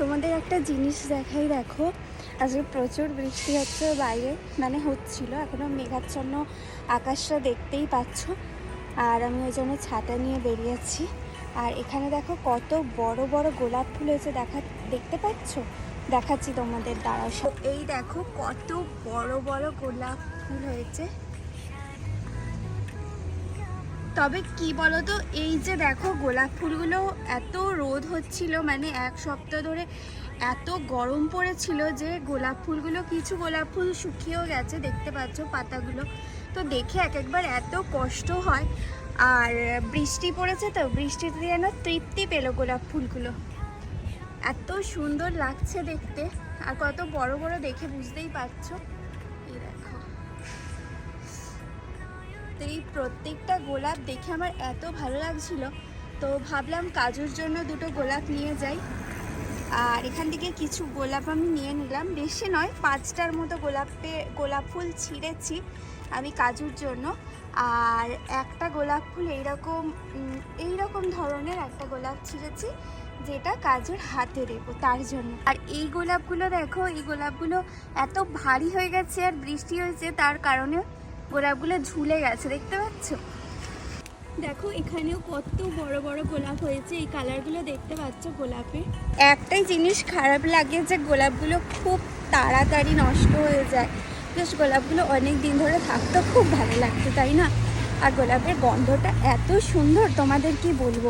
তোমাদের একটা জিনিস দেখাই, দেখো। আজকে প্রচুর বৃষ্টি হচ্ছে বাইরে মানে হচ্ছিল এখনও মেঘাচ্ছন্ন আকাশটা দেখতেই পাচ্ছ। আর আমি ওই জন্য ছাতা নিয়ে বেরিয়েছি আর এখানে দেখো কত বড় বড় গোলাপ ফুল হয়েছে, দেখা, দেখতে পাচ্ছ? দেখাচ্ছি তোমাদের দ্বারা এই দেখো কত বড় বড় গোলাপ ফুল হয়েছে। তবে কি বলতো, এই যে দেখো গোলাপ ফুলগুলো এত রোদ হচ্ছিল মানে এক সপ্তাহ ধরে এত গরম পড়েছিল যে গোলাপ ফুলগুলো, কিছু গোলাপ ফুল শুকিয়েও গেছে, দেখতে পাচ্ছ পাতাগুলো। তো দেখে এক একবার এত কষ্ট হয়। আর বৃষ্টি পড়েছে তো, বৃষ্টিতে যেন তৃপ্তি পেল গোলাপ ফুলগুলো। এত সুন্দর লাগছে দেখতে। আর কত বড় বড় দেখে বুঝতেই পারছ। তো এই প্রত্যেকটা গোলাপ দেখে আমার এত ভালো লাগছিল। তো ভাবলাম কাজুর জন্য দুটো গোলাপ নিয়ে যাই। আর এখান থেকে কিছু গোলাপ আমি নিয়ে নিলাম। বেশি নয়, পাঁচটার মতো গোলাপে, গোলাপ ফুল ছিঁড়েছি আমি কাজুর জন্য। আর একটা গোলাপ ফুল এইরকম এইরকম ধরনের একটা গোলাপ ছিঁড়েছি, যেটা কাজুর হাতে দেবো তার জন্য। আর এই গোলাপগুলো দেখো, এই গোলাপগুলো এত ভারী হয়ে গেছে আর বৃষ্টি হয়েছে তার কারণে গোলাপগুলো ঝুলে গেছে দেখতে পাচ্ছ? দেখো এখানেও কত বড় বড় গোলাপ হয়েছে। এই কালারগুলো দেখতে পাচ্ছ গোলাপে? একটাই জিনিস খারাপ লাগে যে গোলাপগুলো খুব তাড়াতাড়ি নষ্ট হয়ে যায়। বেশ গোলাপগুলো অনেক দিন ধরে থাকতো খুব ভালো লাগতো তাই না? আর গোলাপের গন্ধটা এত সুন্দর তোমাদের কি বলব?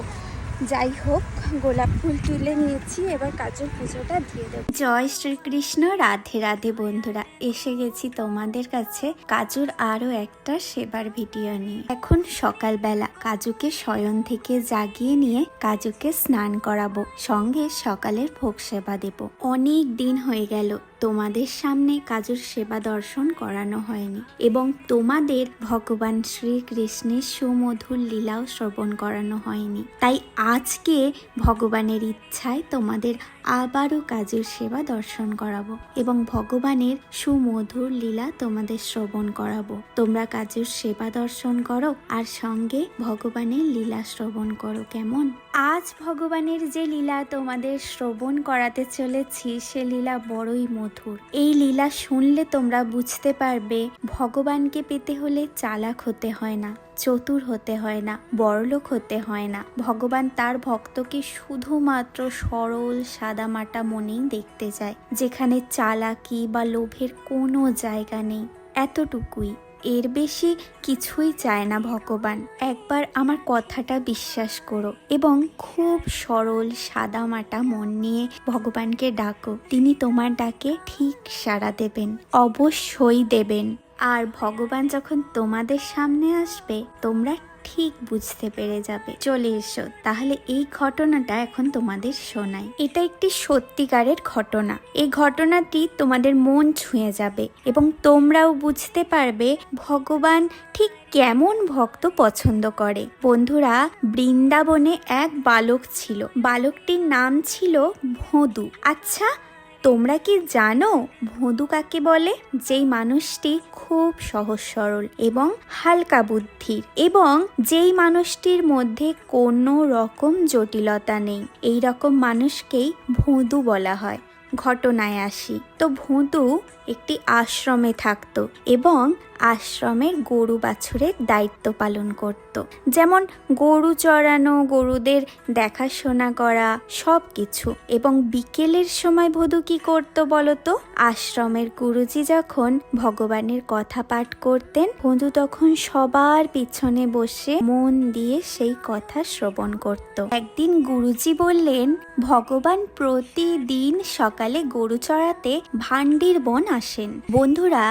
যাই হোক। গোলাপ ফুল তুলে নিয়েছি, এবার কাজের পুজোটা দিয়ে দেবো। জয় শ্রীকৃষ্ণ, রাধে রাধে বন্ধুরা, এসে গেছি তোমাদের কাছে কাজুর আরও একটা সেবার ভিডিও নিয়ে। এখন সকালবেলা কাজুকে শয়ন থেকে জাগিয়ে নিয়ে কাজুকে স্নান করাবো, সঙ্গে সকালের ভোগ সেবা দেব। অনেক দিন হয়ে গেল, তোমাদের সামনে কাজুর সেবা দর্শন করানো হয়নি, এবং তোমাদের ভগবান শ্রীকৃষ্ণের সুমধুর লীলাও শ্রবণ করানো হয়নি। তাই আজকে ভগবানের ইচ্ছায় তোমাদের আবারও কাজের সেবা দর্শন করাবো এবং ভগবানের সুমধুর লীলা তোমাদের শ্রবণ করাবো। তোমরা কাজের সেবা দর্শন করো আর সঙ্গে ভগবানের লীলা শ্রবণ করো, কেমন? আজ ভগবানের যে লীলা তোমাদের শ্রবণ করাতে চলেছি, সে লীলা বড়ই মধুর। এই লীলা শুনলে তোমরা বুঝতে পারবে, ভগবানকে পেতে হলে চালাক হতে হয় না। চতুর হতে হয় না, বড়লোক হতে হয় না। ভগবান তার ভক্তকে শুধুমাত্র সরল, সাদামাটা মনেই দেখতে যায় যেখানে চালাকি বা লোভের কোনো জায়গা নেই। এতটুকুই। এর বেশি কিছুই চায় না ভগবান। একবার আমার কথাটা বিশ্বাস করো এবং খুব সরল, সাদামাটা মন নিয়ে ভগবানকে ডাকো। তিনি তোমার ডাকে ঠিক সাড়া দেবেন, অবশ্যই দেবেন। আর ভগবান যখন তোমাদের সামনে আসবে, তোমরা ঠিক বুঝতে পেরে যাবে। চলে এসো, তাহলে এই ঘটনাটা এখন তোমাদের শোনাই। এটা একটি সত্যিকারের ঘটনা। এই ঘটনাটি তোমাদের মন ছুঁয়ে যাবে এবং তোমরাও বুঝতে পারবে ভগবান ঠিক কেমন ভক্ত পছন্দ করে। বন্ধুরা, বৃন্দাবনে এক বালক ছিল। বালকটির নাম ছিল ভোঁদু। আচ্ছা তোমরা কি জানো ভোঁদু কাকে বলে? যেই মানুষটি খুব সহজ সরল এবং হালকা বুদ্ধির এবং যেই মানুষটির মধ্যে কোনো রকম জটিলতা নেই। এই রকম মানুষকেই ভোঁদু বলা হয়। ঘটনায় আসি। তো ভোঁদু একটি আশ্রমে থাকতো এবং আশ্রমের গরু বাছুরের দায়িত্ব পালন করত। যেমন গরু চড়ানো, গরুদের দেখাশোনা করা সব কিছু এবং বিকেলের সময় ভদু কি করত বলতো? আশ্রমের গুরুজি যখন ভগবানের কথা পাঠ করতেন, ভদু তখন সবার পিছনে বসে মন দিয়ে সেই কথা শ্রবণ করত। একদিন গুরুজি বললেন, ভগবান প্রতিদিন সকালে গরু চড়াতে ভান্ডির বন আসেন। বন্ধুরা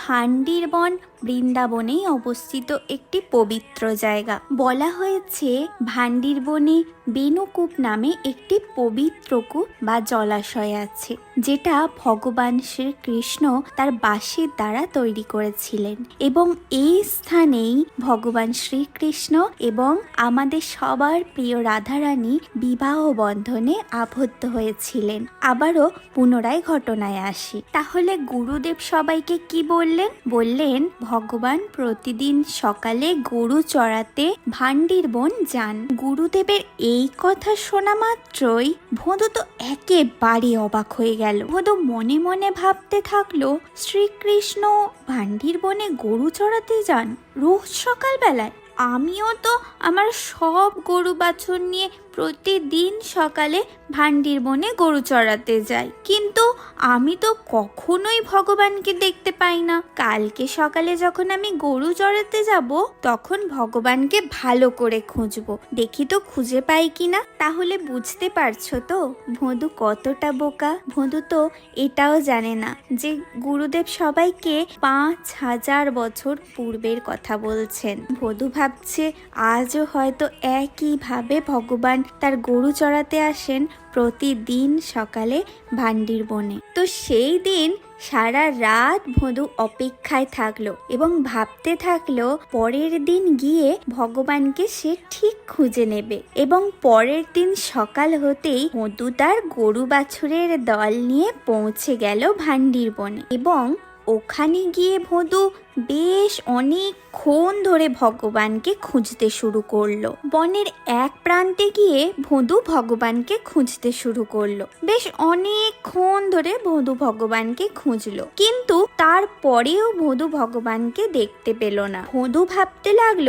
ভান্ডির বন বৃন্দাবনেই অবস্থিত একটি পবিত্র জায়গা। বলা হয়েছে ভান্ডির বনে বেনুকূপ নামে একটি পবিত্র কূপ বা জলাশয় আছে, যেটা ভগবান শ্রীকৃষ্ণ তার বাঁশির দ্বারা তৈরি করেছিলেন। এবং এই স্থানেই ভগবান শ্রীকৃষ্ণ এবং আমাদের সবার প্রিয় রাধারানী বিবাহ বন্ধনে আবদ্ধ হয়েছিলেন। আবারও পুনরায় ঘটনায় আসি। তাহলে গুরুদেব সবাইকে কি বললেন? বললেন ভগবান প্রতিদিন সকালে গরু চড়াতে ভান্ডির বন যান। গুরুদেবের এই কথা শোনা মাত্রই ভোঁদু তো একেবারে অবাক হয়ে গেল। ভোঁদু মনে মনে ভাবতে থাকল, শ্রীকৃষ্ণ ভান্ডির বনে গরু চড়াতে যান? রোজ সকালবেলায়? আমিও তো আমার সব গরু বাছুর নিয়ে প্রতিদিন সকালে ভান্ডির বনে গরু চড়াতে যাই। কিন্তু আমি তো কখনোই ভগবানকে দেখতে পাই না। কালকে সকালে যখন আমি গরু চড়াতে যাব, তখন ভগবানকে ভালো করে খুঁজবো। দেখি তো খুঁজে পাই কিনা। তাহলে বুঝতে পারছ তো, ভোঁদু কতটা বোকা। ভোঁদু তো এটাও জানে না যে গুরুদেব সবাইকে পাঁচ হাজার বছর পূর্বের কথা বলছেন। ভোদু ভাবছে, আজও হয়তো একইভাবে ভগবান তার গরু চড়াতে আসেন প্রতিদিন সকালে ভান্ডির বনে। তো সেই দিন সারা রাত ভোঁদু অপেক্ষায় থাকল এবং ভাবতে থাকল পরের দিন গিয়ে ভগবানকে সে ঠিক খুঁজে নেবে এবং পরের দিন সকাল হতেই মধু তার গরু বাছুরের দল নিয়ে পৌঁছে গেল ভান্ডির বনে এবং ওখানে গিয়ে ভদু বেশ অনেকক্ষণ ধরে ভগবানকে খুঁজতে শুরু করল। বনের এক প্রান্তে গিয়ে ভদু ভগবানকে খুঁজতে শুরু করল। বেশ অনেকক্ষণ ধরে ভদু ভগবানকে খুঁজলো। কিন্তু তারপরেও ভদু ভগবানকে দেখতে পেল না। ভদু ভাবতে লাগল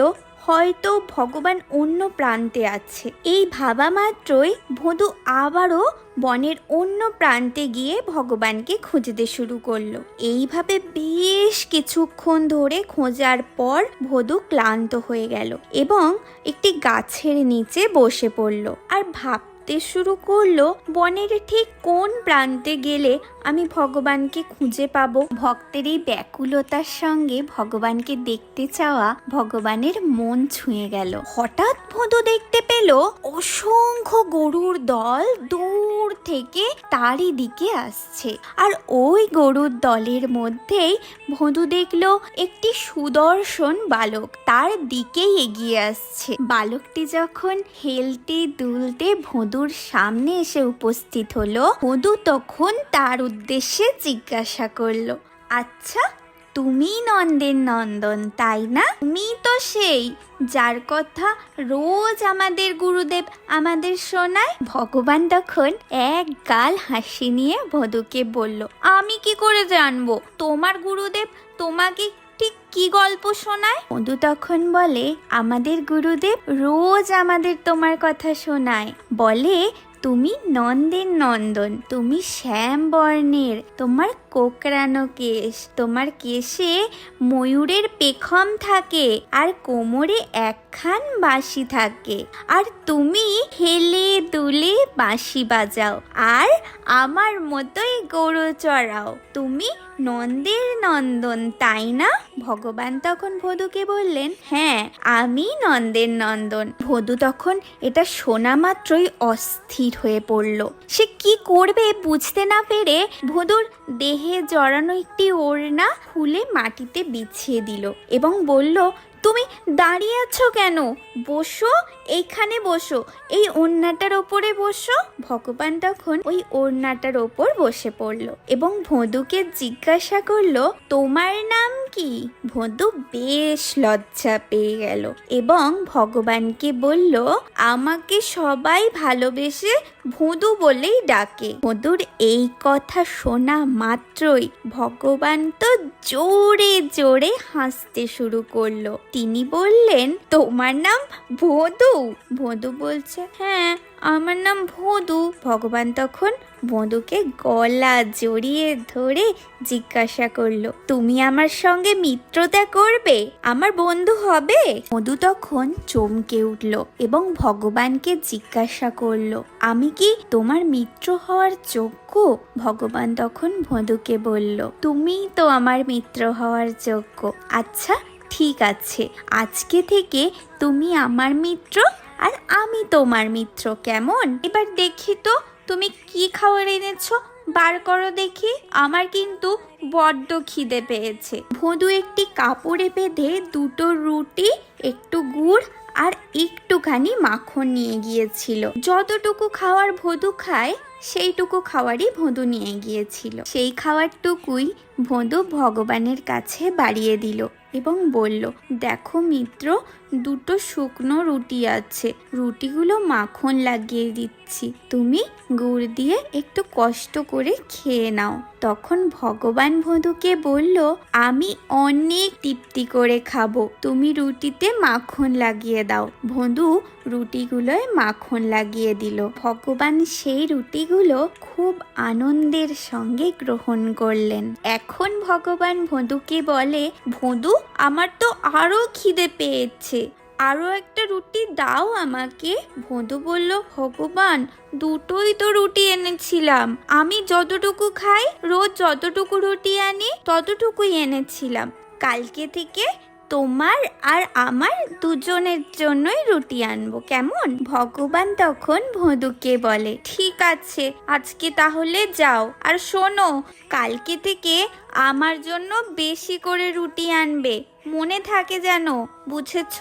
হয়তো ভগবান অন্য প্রান্তে আছে। এই ভাবা মাত্রই ভদু আবারও বনের অন্য প্রান্তে গিয়ে ভগবানকে খুঁজতে শুরু করল। এইভাবে বেশ কিছুক্ষণ ধরে খোঁজার পর ভদু ক্লান্ত হয়ে গেল এবং একটি গাছের নিচে বসে পড়ল। আর ভাবতে শুরু করল বনের ঠিক কোন প্রান্তে গেলে আমি ভগবানকে খুঁজে পাবো। ভক্তের এই ব্যাকুলতার সঙ্গে ভগবানকে দেখতে চাওয়া ভগবানের মন ছুঁয়ে গেল। হঠাৎ ভোঁদু দেখতে পেল অসংখ্য গরুর দল দূর থেকে তারই দিকে আসছে। আর ওই গরুর দলের মধ্যেই ভোঁদু দেখল একটি সুদর্শন বালক তার দিকেই এগিয়ে আসছে। বালকটি যখন হেলতে দুলতে ভোঁদুর সামনে এসে উপস্থিত হলো। ভোঁদু তখন তার উদ্দেশ্যে জিজ্ঞাসা করল আচ্ছা তুমি নন্দের নন্দন, তাই না? তুমি তো সেই যার কথা রোজ আমাদের গুরুদেব আমাদের শোনায় ভগবান তখন এক গাল হাসি নিয়ে ভদুকে বলল, আমি কি করে জানব? তোমার গুরুদেব তোমাকে ঠিক কি গল্প শোনায়? মধু তখন বলে, আমাদের গুরুদেব রোজ আমাদের তোমার কথা শোনায়। বলে, তুমি নন্দের নন্দন, তুমি শ্যাম বর্ণের, তোমার কোকড়ানো কেশ, তোমার কেশে ময়ূরের পেখম থাকে, আর কোমরে একখান বাঁশি থাকে। আর তুমি হেলে দুলে বাঁশি বাজাও, আর আমার মতোই গরু চড়াও। তুমি নন্দের নন্দন, তাই না? ভগবান তখন ভদুকে বললেন হ্যাঁ আমি নন্দের নন্দন। ভদু তখন এটা শোনা মাত্রই অস্থির হয়ে পড়ল। সে কি করবে বুঝতে না পেরে ভদুর দেহে জড়ানো একটি ওড়না খুলে মাটিতে বিছিয়ে দিল এবং বলল তুমি দাঁড়িয়ে আছো কেন? বসো এইখানে বসো। এই ওড়নাটার ওপরে বসো। ভগবান তখন ওই ওড়নাটার ওপর বসে পড়ল এবং ভোঁদুকে জিজ্ঞাসা করল, তোমার নাম কি? ভোঁদু বেশ লজ্জা পেয়ে গেল এবং ভগবানকে বলল, আমাকে সবাই ভালোবেসে ভোঁদু বলেই ডাকে। ভোঁদুর এই কথা শোনা মাত্রই ভগবান তো জোরে জোরে হাসতে শুরু করল। তিনি বললেন, তোমার নাম ভোঁদু? ভোঁদু বলছে হ্যাঁ আমার নাম ভদু। ভগবান তখন ভোঁদুকে গলা জড়িয়ে ধরে জিজ্ঞাসা করল, তুমি আমার সঙ্গে মিত্রতা করবে? আমার বন্ধু হবে? মধু তখন চমকে উঠল এবং ভগবানকে জিজ্ঞাসা করল, আমি কি তোমার মিত্র হওয়ার যোগ্য? ভগবান তখন ভোঁদুকে বলল তুমিই তো আমার মিত্র হওয়ার যোগ্য। আচ্ছা ঠিক আছে, আজকে থেকে তুমি আমার মিত্র আর আমি তোমার মিত্র, কেমন? এবার দেখি তো, তুমি কি খাবার এনেছো? বার করো দেখি, আমার কিন্তু বড্ড খিদে পেয়েছে। ভদু একটি কাপড়ে বেঁধে দুটো রুটি, একটু গুড় আর একটুখানি মাখন নিয়ে গিয়েছিল। যতটুকু খাওয়ার ভদু খায় সেইটুকু খাওয়ারই ভোঁদু নিয়ে গিয়েছিল। সেই খাওয়ারটুকুই ভোঁদু ভগবানের কাছে বাড়িয়ে দিল এবং বলল, দেখো মিত্র, দুটো শুকনো রুটি আছে। রুটিগুলো মাখন লাগিয়ে দিচ্ছি। তুমি গুড় দিয়ে একটু কষ্ট করে খেয়ে নাও। তখন ভগবান ভধুকে বলল, আমি অনেক তৃপ্তি করে খাব। তুমি রুটিতে মাখন লাগিয়ে দাও। ভধু রুটিগুলোয় মাখন লাগিয়ে দিল। ভগবান সেই রুটিগুলো খুব আনন্দের সঙ্গে গ্রহণ করলেন। এখন ভগবান ভধুকে বলে ভধু আমার তো আরও খিদে পেয়েছে। আরও একটা রুটি দাও আমাকে। ভধু বলল, ভগবান, দুটোই তো রুটি এনেছিলাম। আমি যতটুকু খাই, রোজ যতটুকু রুটি আনি, ততটুকুই এনেছিলাম। কালকে থেকে তোমার আর আমার দুজনের জন্যই রুটি আনব, কেমন? ভগবান তখন ভদুকে বলে, ঠিক আছে, আজকে তাহলে যাও। আর শোনো, কালকে থেকে আমার জন্য বেশি করে রুটি আনবে। মনে থাকে যেন, বুঝেছ?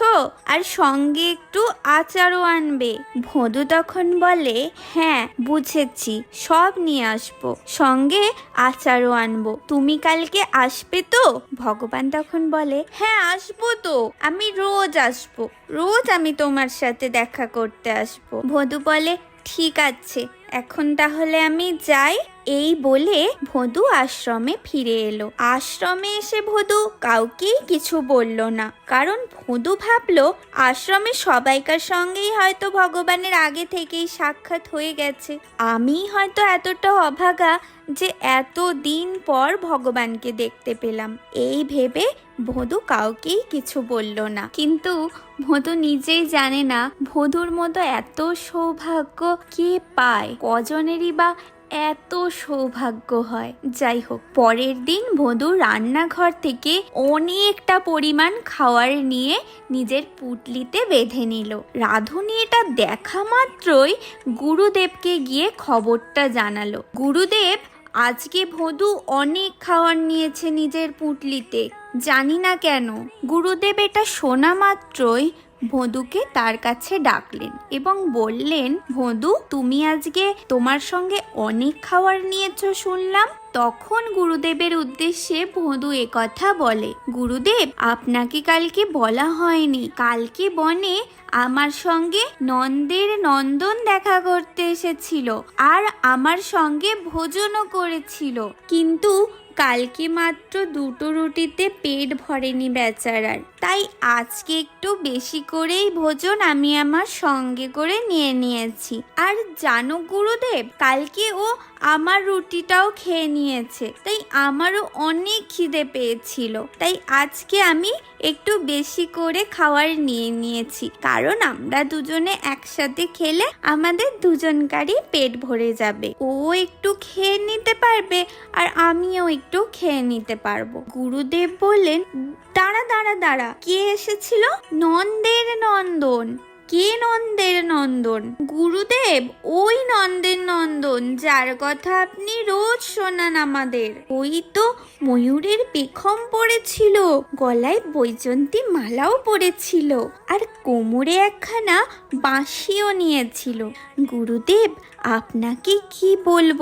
আর সঙ্গে একটু আচারও আনবে। ভদু তখন বলে হ্যাঁ বুঝেছি, সব নিয়ে আসব। সঙ্গে আচারও আনব। তুমি কালকে আসবে তো? ভগবান তখন বলে হ্যাঁ আসব তো। আমি রোজ আসব। রোজ আমি তোমার সাথে দেখা করতে আসব। ভদু বলে, ঠিক আছে, এখন তাহলে আমি যাই। এই বলে ভদু আশ্রমে ফিরে এলো। আশ্রমে এসে ভদু কাউকেই কিছু বলল না। কারণ ভদু ভাবলো, আশ্রমে সবাইকার সঙ্গেই হয়তো ভগবানের আগে থেকেই সাক্ষাৎ হয়ে গেছে। আমি হয়তো এতটা অভাগা যে এত দিন পর ভগবানকে দেখতে পেলাম। এই ভেবে ভদু কাউকেই কিছু বলল না। কিন্তু ভদু নিজেই জানে না, ভদুর মতো এত সৌভাগ্য কে পায়? কজনেরই বা এত সৌভাগ্য হয়। যাই হোক পরের দিন ভদু রান্নাঘর থেকে অনেকটা পরিমাণ খাওয়ার নিয়ে নিজের পুটলিতে বেঁধে নিল। রাধুনি এটা দেখা মাত্রই গুরুদেবকে গিয়ে খবরটা জানালো। গুরুদেব, আজকে ভদু অনেক খাওয়ার নিয়েছে নিজের পুটলিতে। জানি না কেন, গুরুদেব এটা শোনা মাত্রই ভদুকে তার কাছে ডাকলেন এবং বললেন, ভদু, তুমি আজকে তোমার সঙ্গে অনেক খাবার নিয়েছো শুনলাম। তখন গুরুদেবের উদ্দেশ্যে ভদু কথা বলে, গুরুদেব, আপনাকে কালকে বলা হয়নি। কালকে বনে আমার সঙ্গে নন্দের নন্দন দেখা করতে এসেছিল আর আমার সঙ্গে ভোজনও করেছিল। কিন্তু কালকে মাত্র দুটো রুটিতে পেট ভরেনি বেচারার। তাই আজকে একটু বেশি করেই ভোজন আমি আমার সঙ্গে করে নিয়ে নিয়েছি। আর জানো গুরুদেব, কালকে ও আমার রুটিটাও খেয়ে নিয়েছে, তাই আমারও অনেক খিদে পেয়েছিল। তাই আজকে আমি একটু বেশি করে খাবার নিয়ে নিয়েছি, কারণ আমরা দুজনে একসাথে খেলে আমাদের দুজনকারই পেট ভরে যাবে। ও একটু খেয়ে নিতে পারবে আর আমিও একটু খেয়ে নিতে পারব। গুরুদেব বললেন দাঁড়া দাঁড়া দাঁড়া। কে এসেছিল? নন্দের নন্দন। কে নন্দের নন্দন? গুরুদেব ওই নন্দের নন্দন যার কথা আপনি রোজ শোনান আমাদের। ওই তো ময়ূরের পেখম পড়েছিল, গলায় বৈজন্তী মালাও পড়েছিল, আর কোমরে একখানা বাঁশিও নিয়েছিল। গুরুদেব, আপনাকে কি বলব?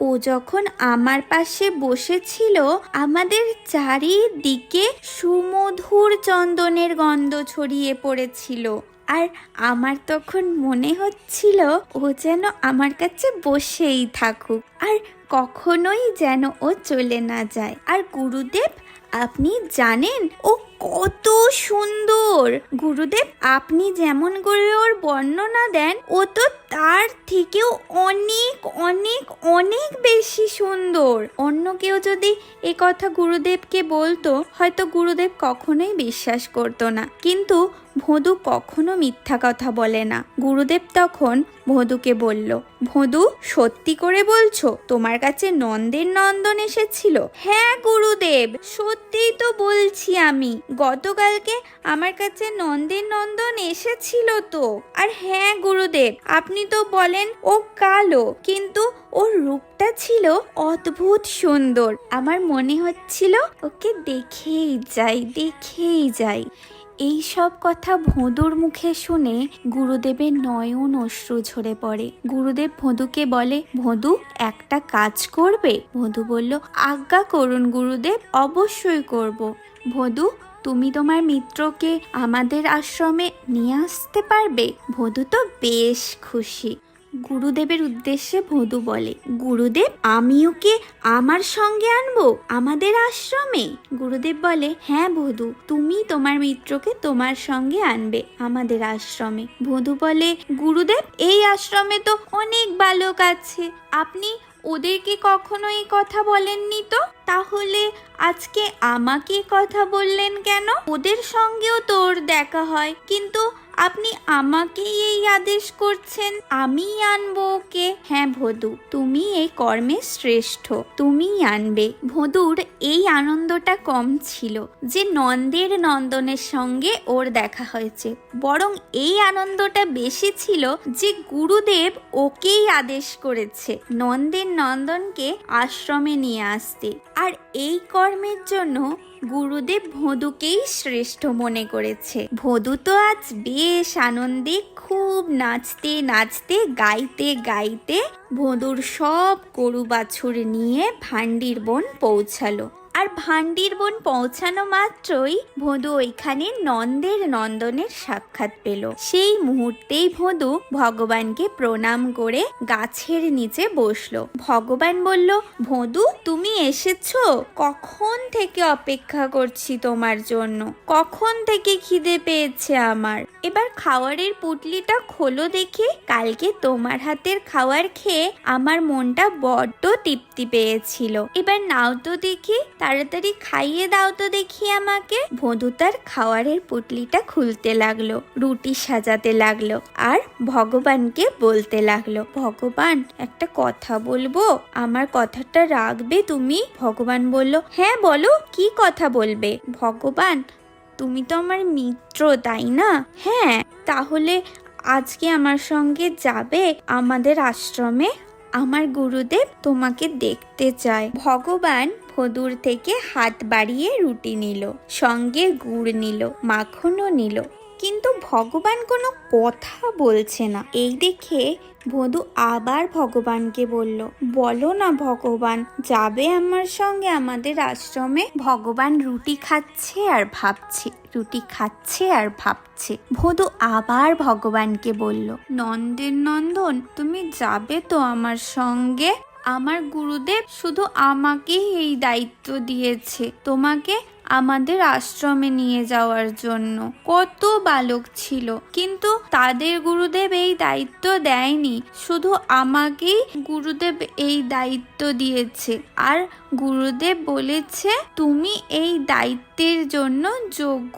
ও যখন আমার পাশে বসেছিল, আমাদের চারিদিকে সুমধুর চন্দনের গন্ধ ছড়িয়ে পড়েছিল। আর আমার তখন মনে হচ্ছিল ও যেন আমার কাছে বসেই থাকুক আর কখনোই যেন ও চলে না যায়। আর গুরুদেব, আপনি জানেন ও কত সুন্দর। গুরুদেব, আপনি যেমন করে ওর বর্ণনা দেন, ও তো তার থেকেও অনেক অনেক অনেক বেশি সুন্দর। অন্য কেউ যদি এ কথা গুরুদেবকে বলতো, হয়তো গুরুদেব কখনোই বিশ্বাস করতো না। কিন্তু ভদু কখনো মিথ্যা কথা বলে না। গুরুদেব তখন ভদুকে বলল, ভদু, সত্যি করে বলছো, তোমার কাছে নন্দের নন্দন এসেছিল? হ্যাঁ গুরুদেব, সত্যিই তো বলছি আমি। গতকালকে আমার কাছে নন্দের নন্দন এসেছিল তো। আর হ্যাঁ গুরুদেব, আপনি তো বলেন ও কালো, কিন্তু ওর রূপটা ছিল অদ্ভুত সুন্দর। আমার মনে হচ্ছিল ওকে দেখেই যাই দেখেই যাই। এই সব কথা ভোঁদুর মুখে শুনে গুরুদেবের নয়ন অশ্রু ঝরে পড়ে। গুরুদেব ভোঁদুকে বলে, ভোঁদু, একটা কাজ করবে? ভোঁদু বলল, আজ্ঞা করুন গুরুদেব, অবশ্যই করব। ভোঁদু তুমি তোমার মিত্রকে আমাদের আশ্রমে নিয়ে আসতে পারবে? ভোঁদু তো বেশ খুশি। গুরুদেবের উদ্দেশ্যে ভোঁদু বলে, গুরুদেব আমি ওকে আমার সঙ্গে আনব? আমাদের আশ্রমে? গুরুদেব বলে হ্যাঁ ভোঁদু, তুমি তোমার মিত্রকে তোমার সঙ্গে আনবে আমাদের আশ্রমে। ভোঁদু বলে, গুরুদেব, এই আশ্রমে তো অনেক বালক আছে। আপনি ওদেরকে কখনো এই কথা বলেননি তো? তাহলে আজকে আমাকে কথা বললেন কেন? ওদের সঙ্গেও তোর দেখা হয়। কিন্তু আপনি আমাকেই এই আদেশ করছেন, আমিই আনব ওকে। হ্যাঁ ভদু, তুমি এই কর্মে শ্রেষ্ঠ, তুমিই আনবে। ভদুর এই আনন্দটা কম ছিল যে নন্দের নন্দনের সঙ্গে ওর দেখা হয়েছে। বরং এই আনন্দটা বেশি ছিল যে গুরুদেব ওকেই আদেশ করেছে নন্দের নন্দনকে আশ্রমে নিয়ে আসতে। আর এই কর্মের জন্য গুরুদেব ভদুকেই শ্রেষ্ঠ মনে করেছে। ভদু তো আজ বেশ আনন্দে, খুব নাচতে নাচতে, গাইতে গাইতে ভোঁদুর সব গরু বাছুর নিয়ে ভান্ডির বন পৌঁছালো। আর ভান্ডির বন পৌঁছানো মাত্রই ভোঁদু ওইখানে নন্দের নন্দনের সাক্ষাৎ পেল। সেই মুহূর্তেই ভোঁদু ভগবানকে প্রণাম করে গাছের নিচে বসল। ভগবান বলল, ভোঁদু, তুমি এসেছ? কখন থেকে অপেক্ষা করছি তোমার জন্য? কখন থেকে খিদে পেয়েছে আমার? এবার খাওয়ারের পুটলিটা খোলো দেখে। কালকে তোমার হাতের খাওয়ার খেয়ে আমার মনটা বড্ড তৃপ্তি পেয়েছিল। এবার নাও তো দেখি তাড়াতাড়ি খাইয়ে দাও তো দেখি আমাকে। ভোঁদু তার খাওয়ারের পুটলিটা খুলতে লাগল, রুটি সাজাতে লাগল আর ভগবানকে বলতে লাগল, ভগবান, একটা কথা বলব? আমার কথাটা রাখবে তুমি? ভগবান বলল হ্যাঁ বলো, কি কথা বলবে? ভগবান, তুমি তো আমার মিত্র, তাই না? হ্যাঁ তাহলে আজকে আমার সঙ্গে যাবে আমাদের আশ্রমে? আমার গুরুদেব তোমাকে দেখতে চায়। ভগবান ভদুর থেকে হাত বাড়িয়ে রুটি নিল, সঙ্গে গুড় নিল, মাখনও নিল। কিন্তু ভগবান কোনো কথা বলছে না। এই দেখে বধূ আবার ভগবানকে বলল, বলো না ভগবান, যাবে আমার সঙ্গে আমাদের আশ্রমে? ভগবান রুটি খাচ্ছে আর ভাবছে, রুটি খাচ্ছে আর ভাবছে। ভদু আবার ভগবানকে বলল, নন্দের নন্দন, তুমি যাবে তো আমার সঙ্গে? আমার গুরুদেব শুধু আমাকেই এই দায়িত্ব দিয়েছে। তোমাকে আমাদের আশ্রমে নিয়ে যাওয়ার জন্য। কত বালক ছিল, কিন্তু তাদের গুরুদেব এই দায়িত্ব দেয়নি। শুধু আমাকেই গুরুদেব এই দায়িত্ব দিয়েছে। আর গুরুদেব বলেছে, তুমি এই দায়িত্বের জন্য যোগ্য।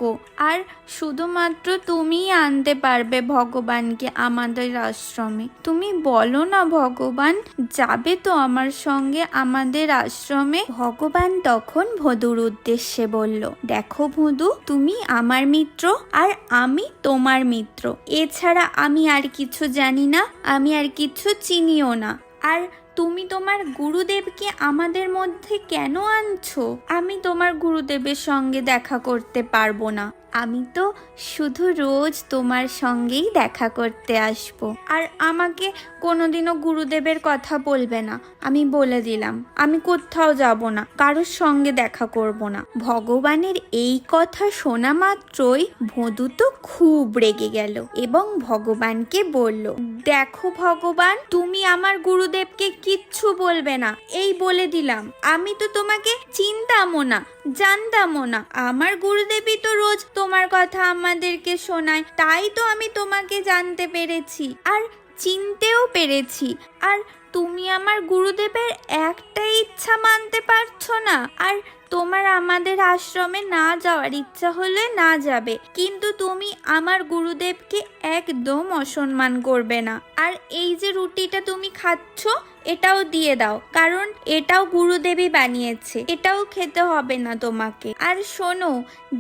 আর শুধুমাত্র তুমিই আনতে পারবে ভগবানকে আমাদের আশ্রমে। তুমি বলো না, ভগবান, যাবে তো আমার সঙ্গে আমাদের আশ্রমে? ভগবান তখন ভদুর উদ্দেশ্যে বলল, দেখো ভদু, তুমি আমার মিত্র আর আমি তোমার মিত্র। এছাড়া আমি আর কিছু জানি না, আমি আর কিছু চিনিও না। আর তুমি তোমার গুরুদেবকে আমাদের মধ্যে কেন আনছো? আমি তোমার গুরুদেবের সঙ্গে দেখা করতে পারব না। আমি তো শুধু রোজ তোমার সঙ্গেই দেখা করতে আসব। আর আমাকে কোনোদিনও গুরুদেবের কথা বলবে না। আমি বলে দিলাম, আমি কোথাও যাব না, কারোর সঙ্গে দেখা করব না। ভগবানের এই কথা শোনা মাত্রই ভদু তো খুব রেগে গেল এবং ভগবানকে বলল, দেখো ভগবান, তুমি আমার গুরুদেবকে কিচ্ছু বলবে না। এই বলে দিলাম, আমি তো তোমাকে চিনতামও না। জানতামও না। আমার গুরুদেবী তো রোজ তোমার কথা আমাদেরকে শোনায়, তাই তো আমি তোমাকে জানতে পেরেছি আর চিনতেও পেরেছি। আর তুমি আমার গুরুদেবের একটা ইচ্ছা মানতে পারছ না। আর তোমার আমাদের আশ্রমে না যাওয়ার ইচ্ছা হলে না যাবে, কিন্তু তুমি আমার গুরুদেবকে একদম অসম্মান করবে না। আর এই যে রুটিটা তুমি খাচ্ছ, এটাও দিয়ে দাও, কারণ এটাও গুরুদেবই বানিয়েছে, এটাও খেতে হবে না তোমাকে। আর শোনো,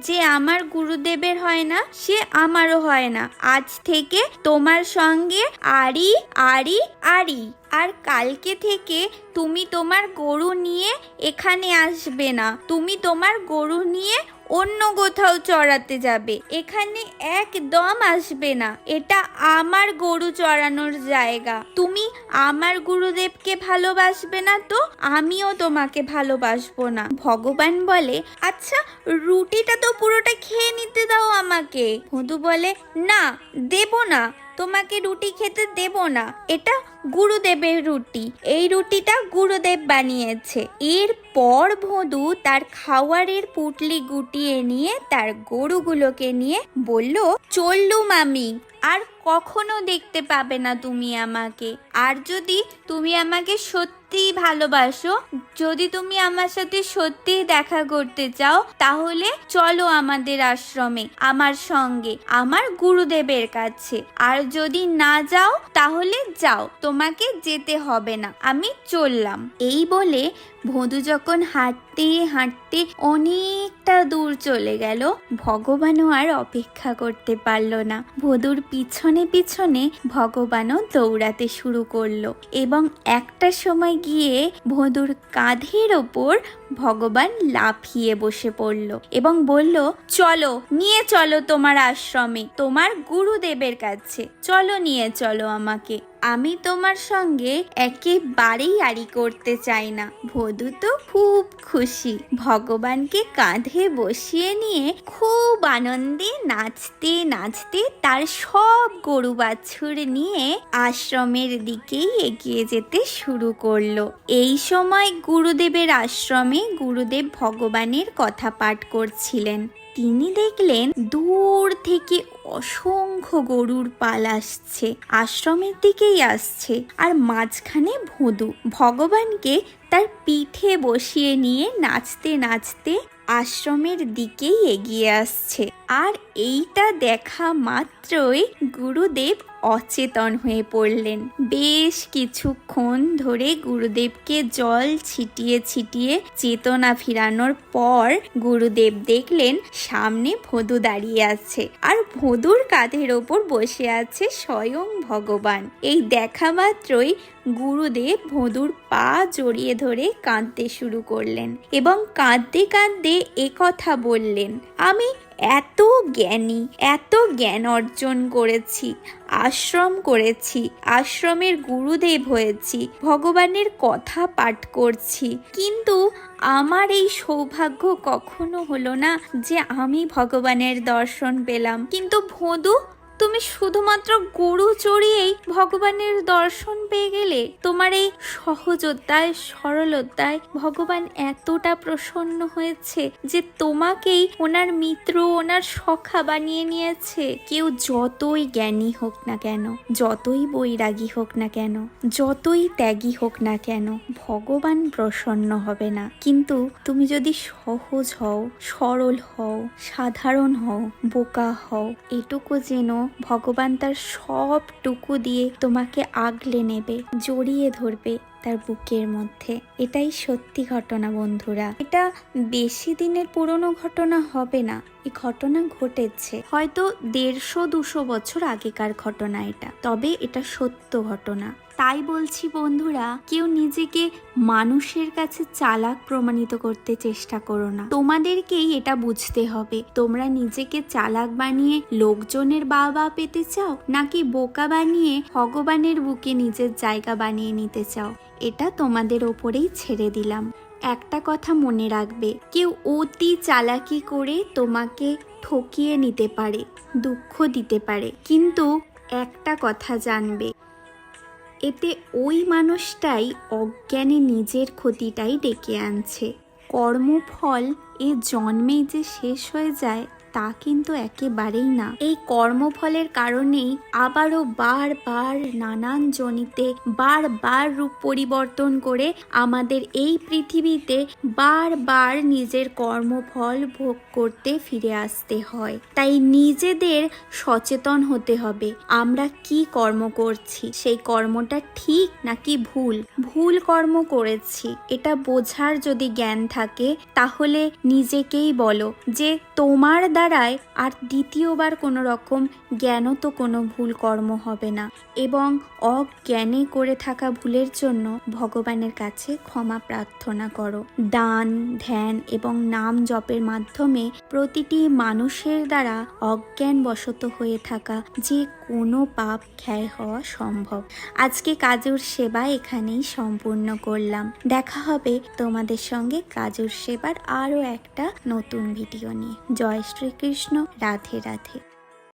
যে আমার গুরুদেবের হয় না, সে আমারও হয় না। আজ থেকে তোমার সঙ্গে আরি আরি আরি। আর কালকে থেকে তুমি তোমার গরু নিয়ে এখানে আসবে না। তুমি তোমার গরু নিয়ে অন্য কোথাও চড়াতে যাবে। এখানে একদম আসবে না। এটা আমার গরু চড়ানোর জায়গা। তুমি আমার গুরুদেবকে ভালোবাসবে না তো আমিও তোমাকে ভালোবাসবো না। ভগবান বলে আচ্ছা রুটিটা তো পুরোটা খেয়ে নিতে দাও আমাকে। ভদু বলে, না, দেব না। তোমাকে রুটি খেতে দেব না। এটা গুরুদেবের রুটি। এই রুটিটা গুরুদেব বানিয়েছে। এরপর ভদু তার খাওয়ারের পুটলি গুটিয়ে নিয়ে তার গরুগুলোকে নিয়ে বলল চললুম আমি আর কখনো দেখতে পাবে না তুমি আমাকে। আর যদি তুমি আমাকে সত্যিই ভালোবাসো, যদি তুমি আমার সাথে সত্যিই দেখা করতে চাও, তাহলে চলো আমাদের আশ্রমে, আমার সঙ্গে, আমার গুরুদেবের কাছে। আর যদি না যাও, তাহলে যাও, তোমাকে যেতে হবে না, আমি চললাম। এই বলে ভদু যখন হাঁটতে হাঁটতে হাঁটতে অনেকটা দূর চলে গেল। ভগবানও আর অপেক্ষা করতে পারল না। ভদুর পিছনে পিছনে ভগবানও দৌড়াতে শুরু করল এবং একটা সময় গিয়ে ভদুর কাঁধের ওপর ভগবান লাফিয়ে বসে পড়ল এবং বলল, চলো, নিয়ে চলো তোমার আশ্রমে। তোমার গুরুদেবের কাছে। চলো, নিয়ে চলো আমাকে। আমি তোমার সঙ্গে একেবারেই আড়ি করতে চাই না। ভদু তো খুব খুশি। ভগবানকে কাঁধে বসিয়ে নিয়ে খুব আনন্দে নাচতে নাচতে তার সব গরু বাছুর নিয়ে আশ্রমের দিকেই এগিয়ে যেতে শুরু করল। এই সময় গুরুদেবের আশ্রমে গুরুদেব ভগবানের কথা পাঠ করছিলেন। তিনি দেখলেন দূর থেকে অসংখ্য গরুর পাল আসছে, আশ্রমের দিকেই আসছে আর মাঝখানে ভুদু। ভগবানকে তার পিঠে বসিয়ে নিয়ে নাচতে নাচতে আশ্রমের দিকেই এগিয়ে আসছে। আর এইটা দেখা মাত্রই গুরুদেব অচেতন হয়ে পড়লেন। বেশ কিছুক্ষণ ধরে গুরুদেবকে জল ছিটিয়ে ছিটিয়ে চেতনা ফিরানোর পর গুরুদেব দেখলেন সামনে ভদু দাঁড়িয়ে আছে আর ভদুর কাঁধের ওপর বসে আছে স্বয়ং ভগবান। এই দেখা মাত্রই গুরুদেব ভদুর পা জড়িয়ে ধরে কাঁদতে শুরু করলেন এবং কাঁদতে কাঁদতে কথা বললেন, আমি এত জ্ঞানী, এত জ্ঞান অর্জন করেছি, আশ্রম করেছি, আশ্রমের গুরুদেব হয়েছি, ভগবানের কথা পাঠ করছি। কিন্তু আমার এই সৌভাগ্য কখনো হলো না যে আমি ভগবানের দর্শন পেলাম। কিন্তু ভদু তুমি শুধুমাত্র গরু চড়িয়েই ভগবানের দর্শন পেয়ে গেলে? তোমার এই সহজতায় সরলতায় ভগবান এতটা প্রসন্ন হয়েছে যে তোমাকেই ওনার মিত্র, ওনার সখা বানিয়ে নিয়েছে। কেউ যতই জ্ঞানী হোক না কেন, যতই বৈরাগী হোক না কেন, যতই ত্যাগী হোক না কেন, ভগবান প্রসন্ন হবে না। কিন্তু তুমি যদি সহজ হও, সরল হও, সাধারণ হও, বোকা হও, এটুকু যেন ভগবান তার সবটুকু দিয়ে তোমাকে আগলে নেবে, জড়িয়ে ধরবে তার বুকের মধ্যে। এটাই সত্যি ঘটনা বন্ধুরা। এটা বেশি দিনের পুরনো ঘটনা হবে না, এই ঘটনা ঘটেছে। হয়তো দেড়শো দুশো বছর আগেকার ঘটনা এটা, তবে এটা সত্য ঘটনা। তাই বলছি বন্ধুরা, কেউ নিজেকে মানুষের কাছে চালাক প্রমাণিত করতে চেষ্টা করো না। তোমাদেরকেই এটা বুঝতে হবে। তোমরা নিজেকে চালাক বানিয়ে লোকজনের বাবা পেতে চাও, নাকি বোকা বানিয়ে ভগবানের বুকে নিজের জায়গা বানিয়ে নিতে চাও? এটা তোমাদের ওপরেই ছেড়ে দিলাম। একটা কথা মনে রাখবে, কেউ অতি চালাকি করে তোমাকে ঠকিয়ে নিতে পারে, দুঃখ দিতে পারে। কিন্তু একটা কথা জানবে এতে ওই মানুষটাই অজ্ঞানে নিজের ক্ষতিটাই ডেকে আনছে। কর্মফল এ জন্মেই যে শেষ হয়ে যায় তা কিন্তু একেবারেই না। এই কর্মফলের কারণেই আবারও বারবার নানান জনিতে বারবার রূপ পরিবর্তন করে আমাদের এই পৃথিবীতে বারবার নিজের কর্মফল ভোগ করতে ফিরে আসতে হয়। তাই নিজেদের সচেতন হতে হবে। আমরা কি কর্ম করছি? সেই কর্মটা ঠিক নাকি ভুল? ভুল কর্ম করেছি। এটা বোঝার যদি জ্ঞান থাকে, তাহলে নিজেকেই বলো যে তোমার দ্বারায় আর দ্বিতীয়বার কোনো রকম তো কোনো ভুল কর্ম হবে না। এবং অজ্ঞানে করে থাকা ভুলের জন্য ভগবানের কাছে ক্ষমা প্রার্থনা করো। দান, ধ্যান এবং নাম জপের মাধ্যমে প্রতিটি মানুষের দ্বারা অজ্ঞানবশত হয়ে থাকা যে কোনো পাপ ক্ষয় হওয়া সম্ভব। আজকে কাজুর সেবা এখানেই সম্পূর্ণ করলাম। দেখা হবে তোমাদের সঙ্গে কাজুর সেবার আরও একটা নতুন ভিডিও নিয়ে। জয় শ্রীকৃষ্ণ। রাধে রাধে।